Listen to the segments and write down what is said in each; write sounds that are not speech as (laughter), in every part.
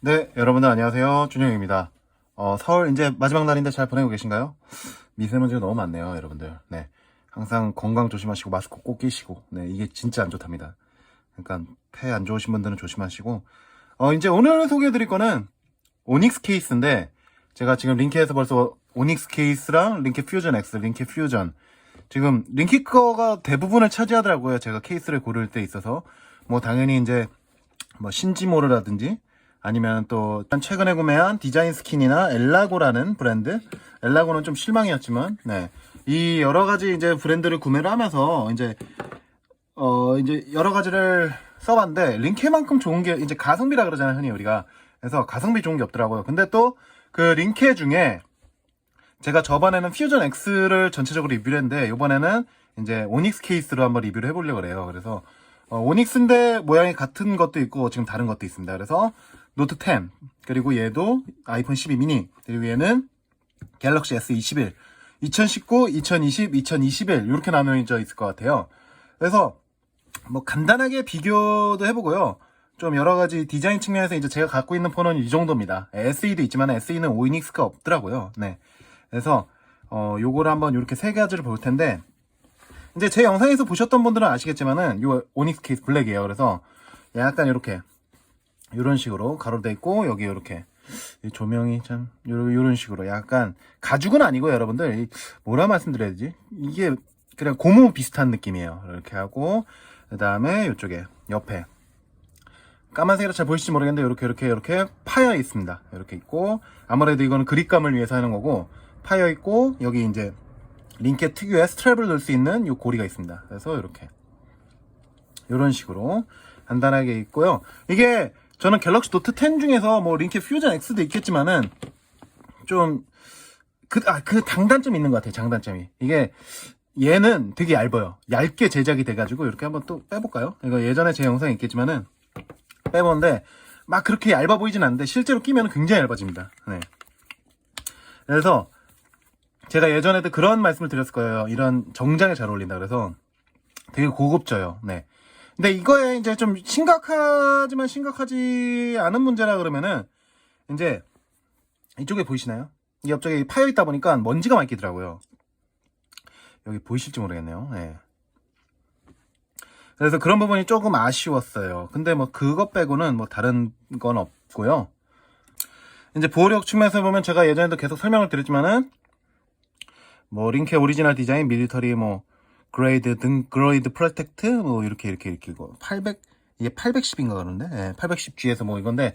네, 여러분들 안녕하세요. 준영입니다. 어, 서울 이제 마지막 날인데 잘 보내고 계신가요? 미세먼지가 너무 많네요, 여러분들. 네. 항상 건강 조심하시고 마스크 꼭 끼시고. 네, 이게 진짜 안 좋답니다. 그러니까 폐 안 좋으신 분들은 조심하시고. 어, 이제 오늘 소개해 드릴 거는 오닉스 케이스인데 제가 지금 링케에서 벌써 오닉스 케이스랑 링케 퓨전 X, 링케 퓨전 지금 링키 거가 대부분을 차지하더라고요. 제가 케이스를 고를 때 있어서 뭐 당연히 이제 뭐 신지모르라든지 아니면 또 최근에 구매한 디자인 스킨이나 엘라고라는 브랜드? 엘라고는 좀 실망이었지만 네. 이 여러 가지 이제 브랜드를 구매를 하면서 이제 어 이제 여러 가지를 써봤는데 링케만큼 좋은 게 이제 가성비라 그러잖아요 흔히 우리가. 그래서 가성비 좋은 게 없더라고요. 근데 또 그 링케 중에 제가 저번에는 퓨전 X를 전체적으로 리뷰를 했는데 이번에는 이제 오닉스 케이스로 한번 리뷰를 해보려고 그래요. 그래서 어, 오닉스인데 모양이 같은 것도 있고 지금 다른 것도 있습니다. 그래서 노트 10 그리고 얘도 아이폰 12 미니 그리고 얘는 갤럭시 S21 2019, 2020, 2021 이렇게 나눠져 있을 것 같아요 그래서 뭐 간단하게 비교도 해보고요. 좀 여러 가지 디자인 측면에서 이제 제가 갖고 있는 폰은 이 정도입니다. SE도 있지만 SE는 오이닉스가 없더라고요. 네. 그래서 어 요거를 한번 이렇게 세 가지를 볼 텐데 이제 제 영상에서 보셨던 분들은 아시겠지만은 요 오닉스 케이스 블랙이에요. 그래서 약간 이렇게 이런 식으로 가로 돼 있고 여기 이렇게 이 조명이 참 요런 식으로 약간 가죽은 아니고 여러분들 이 뭐라 말씀드려야 되지? 이게 그냥 고무 비슷한 느낌이에요. 이렇게 하고 그 다음에 이쪽에 옆에 까만색이라 잘 보이실지 모르겠는데 이렇게 이렇게 이렇게 파여 있습니다. 이렇게 있고 아무래도 이거는 그립감을 위해서 하는 거고 파여 있고 여기 이제 링켓 특유의 스트랩을 넣을 수 있는 이 고리가 있습니다. 그래서 이렇게 이런 식으로 간단하게 있고요. 이게 저는 갤럭시 노트 10 중에서 뭐 링켓 퓨전 X도 있겠지만은 좀 그, 아, 그 장단점이 있는 것 같아요. 장단점이. 이게 얘는 되게 얇아요. 얇게 제작이 돼가지고 이렇게 한번 또 빼볼까요? 이거 예전에 제 영상에 있겠지만은 빼보는데 막 그렇게 얇아 보이진 않는데 실제로 끼면 굉장히 얇아집니다. 네. 그래서 제가 예전에도 그런 말씀을 드렸을 거예요. 이런 정장에 잘 어울린다. 그래서 되게 고급져요. 네. 근데 이거에 이제 좀 심각하지만 심각하지 않은 문제라 그러면은 이제 이쪽에 보이시나요? 이 옆쪽에 파여 있다 보니까 먼지가 많이 끼더라고요. 여기 보이실지 모르겠네요. 예. 그래서 그런 부분이 조금 아쉬웠어요. 근데 뭐 그것 빼고는 뭐 다른 건 없고요. 이제 보호력 측면에서 보면 제가 예전에도 계속 설명을 드렸지만은 뭐 링케 오리지널 디자인, 밀리터리 뭐 그레이드 등 그레이드 프로텍트 뭐 이렇게 이렇게 이렇게 이거 800 이게 810인가 그러는데 예, 810G에서 뭐 이건데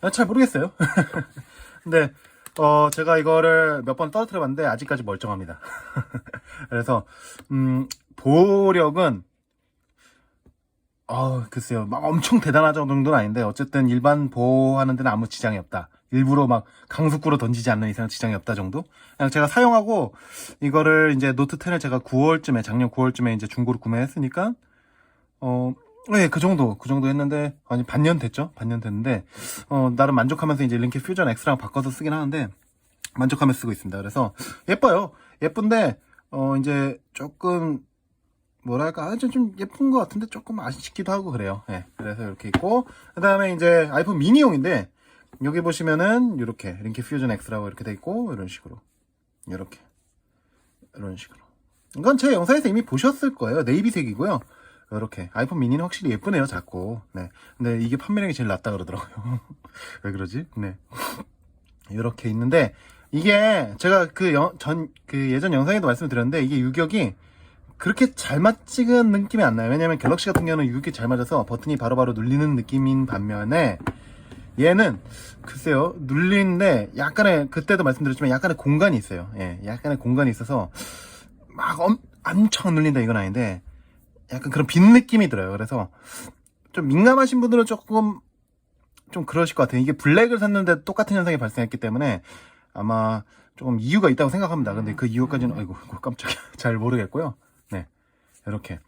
아, 잘 모르겠어요. (laughs) 근데 어 제가 이거를 몇 번 떨어뜨려 봤는데 아직까지 멀쩡합니다. (laughs) 그래서 음 보력은 어 글쎄요 막 엄청 대단하죠 정도는 아닌데 어쨌든 일반 보호하는 데는 아무 지장이 없다. 일부러 막 강속구로 던지지 않는 이상 지장이 없다 정도? 그냥 제가 사용하고 이거를 이제 노트 10을 제가 9월쯤에 작년 9월쯤에 이제 중고로 구매했으니까 어 네, 그 정도, 그 정도 했는데, 아니, 반년 됐죠? 반년 됐는데, 어, 나름 만족하면서 이제 링크 퓨전 X랑 바꿔서 쓰긴 하는데, 만족하면서 쓰고 있습니다. 그래서, 예뻐요. 예쁜데, 어, 이제, 조금, 뭐랄까, 아, 좀, 좀 예쁜 것 같은데, 조금 아쉽기도 하고 그래요. 예, 그래서 이렇게 있고, 그 다음에 이제 아이폰 미니용인데, 여기 보시면은, 이렇게, 링크 퓨전 X라고 이렇게 돼 있고, 이런 식으로. 이렇게. 이런 식으로. 이건 제 영상에서 이미 보셨을 거예요. 네이비색이고요. 이렇게 아이폰 미니는 확실히 예쁘네요 작고 네 근데 이게 판매량이 제일 낮다 그러더라고요 (laughs) 왜 그러지 네 이렇게 있는데 이게 제가 그전그 예전 영상에도 말씀드렸는데 이게 유격이 그렇게 잘 맞지는 느낌이 안 나요 왜냐면 갤럭시 같은 경우는 유격이 잘 맞아서 버튼이 바로바로 눌리는 느낌인 반면에 얘는 글쎄요 눌리는데 약간의 그때도 말씀드렸지만 약간의 공간이 있어요 예 약간의 공간이 있어서 막 엄, 엄청 눌린다 이건 아닌데 약간 그런 빈 느낌이 들어요. 그래서 좀 민감하신 분들은 조금 좀 그러실 것 같아요. 이게 블랙을 샀는데 똑같은 현상이 발생했기 때문에 아마 조금 이유가 있다고 생각합니다. 근데 그 이유까지는 아이고 깜짝이야 (laughs) 잘 모르겠고요. 네 이렇게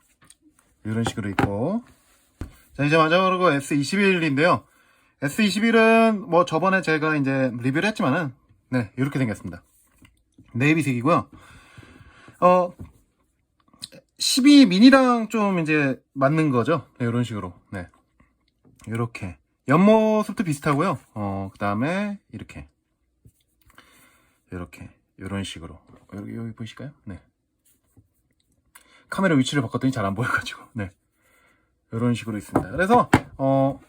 이런 식으로 있고 자 이제 마지막으로 S21인데요. S21은 뭐 저번에 제가 이제 리뷰를 했지만은 네 이렇게 생겼습니다. 네이비색이고요. 어 12 미니랑 좀 이제 맞는 거죠. 네, 이런 식으로. 네. 이렇게 옆모습도 비슷하고요. 어, 그 다음에 이렇게 이렇게 이런 식으로 여기, 여기 보이실까요? 네. 카메라 위치를 바꿨더니 잘 안 보여가지고 네 이런 식으로 있습니다. 그래서 어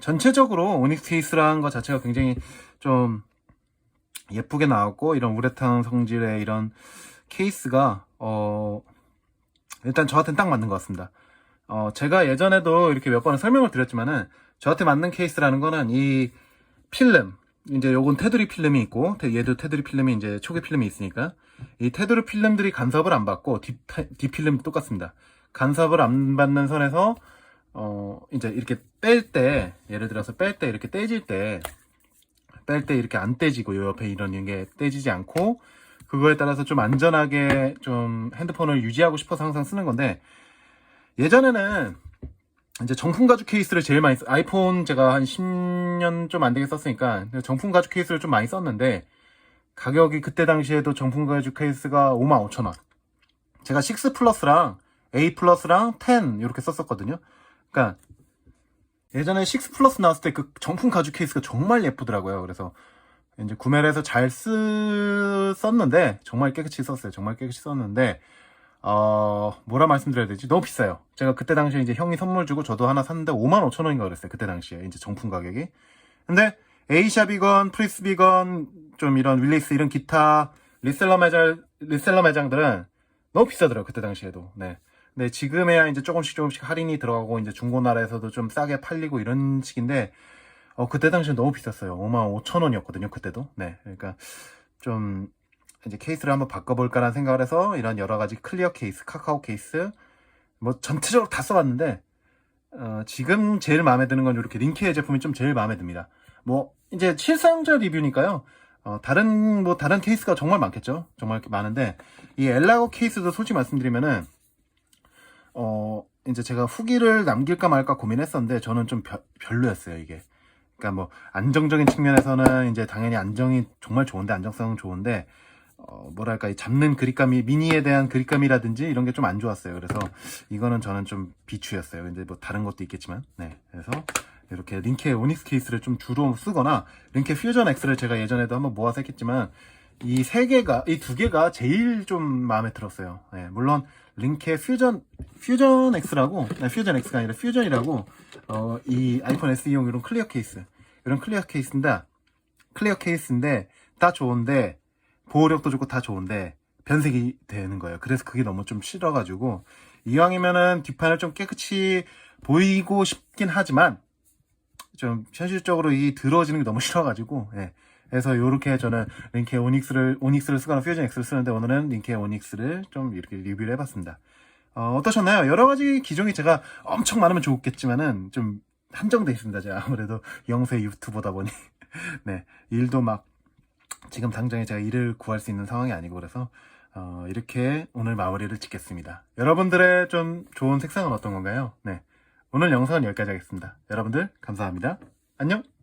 전체적으로 오닉스 케이스라는 것 자체가 굉장히 좀 예쁘게 나왔고 이런 우레탄 성질의 이런 케이스가 어 일단 저한테는 딱 맞는 것 같습니다. 어 제가 예전에도 이렇게 몇 번은 설명을 드렸지만은 저한테 맞는 케이스라는 거는 이 필름 이제 요건 테두리 필름이 있고 테- 얘도 테두리 필름이 이제 초계 필름이 있으니까 이 테두리 필름들이 간섭을 안 받고 뒷, 뒷 필름 똑같습니다. 간섭을 안 받는 선에서 어 이제 이렇게 뺄 때 예를 들어서 뺄 때 이렇게 떼질 때 뺄 때 이렇게 안 떼지고 요 옆에 이런 게 떼지지 않고 그거에 따라서 좀 안전하게 좀 핸드폰을 유지하고 싶어서 항상 쓰는 건데 예전에는 이제 정품 가죽 케이스를 제일 많이 써 아이폰 제가 한 10년 좀 안 되게 썼으니까 정품 가죽 케이스를 좀 많이 썼는데 가격이 그때 당시에도 정품 가죽 케이스가 55,000원. 제가 6 플러스랑 A 플러스랑 10 이렇게 썼었거든요 그러니까 예전에 6 플러스 나왔을 때 그 정품 가죽 케이스가 정말 예쁘더라고요 그래서 이제 구매를 해서 잘 쓰, 썼는데, 정말 깨끗이 썼어요. 정말 깨끗이 썼는데, 어, 뭐라 말씀드려야 되지? 너무 비싸요. 제가 그때 당시에 이제 형이 선물 주고 저도 하나 샀는데 55,000원인가 그랬어요. 그때 당시에. 이제 정품 가격이. 근데, 에이샵이건, 프리스비건, 좀 이런 윌리스 이런 기타 리셀러 매장, 리셀러 매장들은 너무 비싸더라고요. 그때 당시에도. 네. 근데 지금에야 이제 조금씩 조금씩 할인이 들어가고 이제 중고나라에서도 좀 싸게 팔리고 이런 식인데, 어, 그때 당시엔 너무 비쌌어요. 5만 5천 원이었거든요, 그때도. 네. 그러니까, 좀, 이제 케이스를 한번 바꿔볼까라는 생각을 해서, 이런 여러 가지 클리어 케이스, 카카오 케이스, 뭐, 전체적으로 다 써봤는데, 어, 지금 제일 마음에 드는 건 이렇게 링케의 제품이 좀 제일 마음에 듭니다. 뭐, 이제 실사용자 리뷰니까요. 어, 다른, 뭐, 다른 케이스가 정말 많겠죠? 정말 많은데, 이 엘라고 케이스도 솔직히 말씀드리면은, 어, 이제 제가 후기를 남길까 말까 고민했었는데, 저는 좀 별- 별로였어요, 이게. 그러니까 뭐 안정적인 측면에서는 이제 당연히 안정이 정말 좋은데 안정성은 좋은데 어 뭐랄까 이 잡는 그립감이 미니에 대한 그립감이라든지 이런 게 좀 안 좋았어요. 그래서 이거는 저는 좀 비추였어요. 근데 뭐 다른 것도 있겠지만 네 그래서 이렇게 링케 오닉스 케이스를 좀 주로 쓰거나 링케 퓨전 X를 제가 예전에도 한번 모아서 했겠지만 이 세 개가 이 두 개가 제일 좀 마음에 들었어요. 네, 물론 링케 퓨전 퓨전 X라고 네, 퓨전 X가 아니라 퓨전이라고 어, 이 아이폰 SE용 이런 클리어 케이스 이런 클리어 케이스인데 클리어 케이스인데 다 좋은데 보호력도 좋고 다 좋은데 변색이 되는 거예요. 그래서 그게 너무 좀 싫어가지고 이왕이면은 뒷판을 좀 깨끗이 보이고 싶긴 하지만 좀 현실적으로 이 들어지는 게 너무 (laughs) 싫어가지고 예. 그래서 요렇게 저는 링케 오닉스를 오닉스를 쓰거나 퓨전 X를 쓰는데 오늘은 링케 오닉스를 좀 이렇게 리뷰를 해봤습니다. 어, 어떠셨나요? 여러 가지 기종이 제가 엄청 많으면 좋겠지만은 좀 한정돼 있습니다. 제가 아무래도 영세 유튜버다 보니 (laughs) 네 일도 막 지금 당장에 제가 일을 구할 수 있는 상황이 아니고 그래서 어, 이렇게 오늘 마무리를 짓겠습니다. 여러분들의 좀 좋은 색상은 어떤 건가요? 네 오늘 영상은 여기까지 하겠습니다. 여러분들 감사합니다. 안녕.